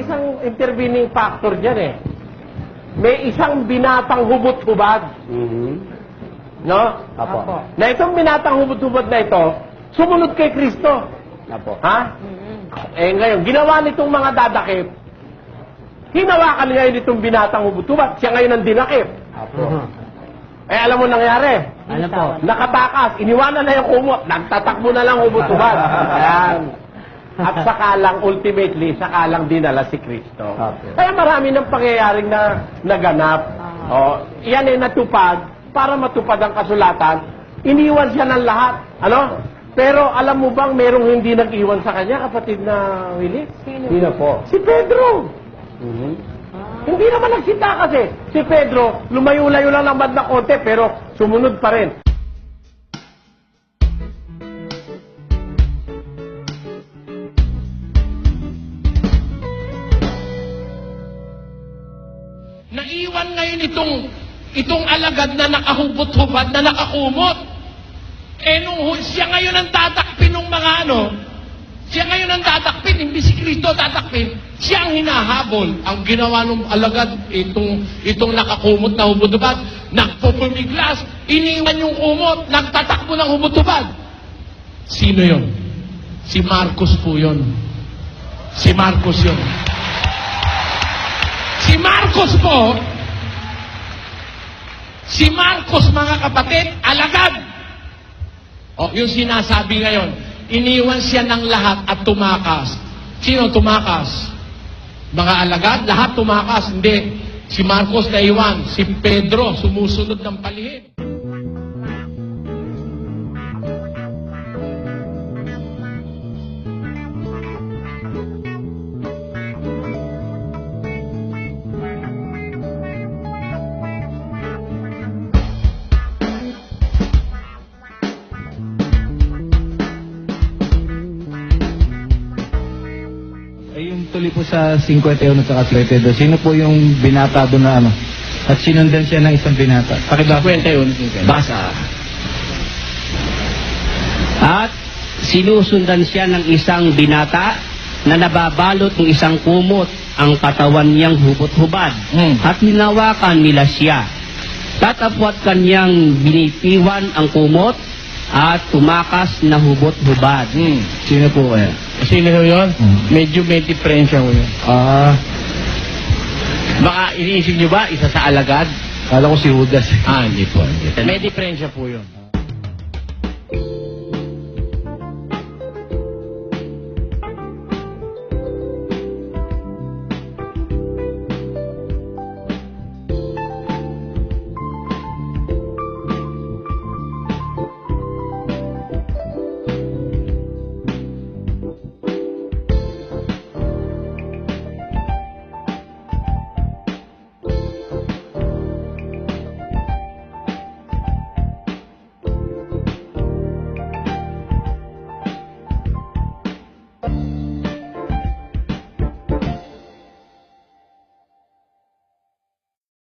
isang intervening factor dyan eh. May isang binatang hubot-hubad. Mhm. No? Apo. Na itong binatang hubot-hubad na ito, sumunod kay Kristo. Apo. Ha? Eh ngayon, ginawa nitong mga dadakip, hinawakan ngayon itong binatang hubot-hubad. Siya ngayon ang dinakip. Apo. Eh alam mo nangyari? Ano po? Nakatakas, iniwanan na yung kumot, nagtatakbo na lang hubot-hubad. Ayan. At saka lang, ultimately, saka lang dinala si Kristo. Okay. Kaya marami ng pangyayaring na naganap. Oh, yan ay natupad para matupad ang kasulatan. Iniwan siya ng lahat. Ano? Pero alam mo bang merong hindi nag-iwan sa kanya, kapatid na Willie? Sino po? Si Pedro. Mhm. Hindi naman nagsita kasi. Si Pedro, lumayo-layo lang naman na konti, pero sumunod pa rin. Naiwan ngayon itong itong alagad na nakahubot-hubad, na nakakumot. Eh nung siya ngayon ang tatakpin ng mga ano, siya ngayon ang tatakpin, hindi si Kristo tatakpin, siya ang hinahabol. Ang ginawa ng alagad, itong, itong nakakumot na hubot-hubad, nagpupumiglas, iniwan yung kumot, nagtatakbo ng hubot-hubad. Sino yon? Si Marcos po yon. Si Marcos yon. Marcos po, si Marcos mga kapatid, alagad. O, yung sinasabi ngayon, iniwan siya ng lahat at tumakas. Sino tumakas? Mga alagad, lahat tumakas. Hindi. Si Marcos na iwan. Si Pedro, sumusunod ng palihim. Tuloy po sa 51 at saka 32, sino po yung binata doon na ano? At sinundan siya ng isang binata. Pakibasa. 51. Basa. At sinusundan siya ng isang binata na nababalot ng isang kumot ang katawan niyang hubot-hubad. Hmm. At hinawakan nila siya. Tatapwat kanyang binipiwan ang kumot at tumakas na hubot-hubad. Hmm. Sino po kaya? Sino yun? Hmm. Medyo may diferensya ko yun. Ah, Baka iniisip nyo ba, isa sa alagad? kala ko si Judas. Ah, hindi po. May diferensya po yun.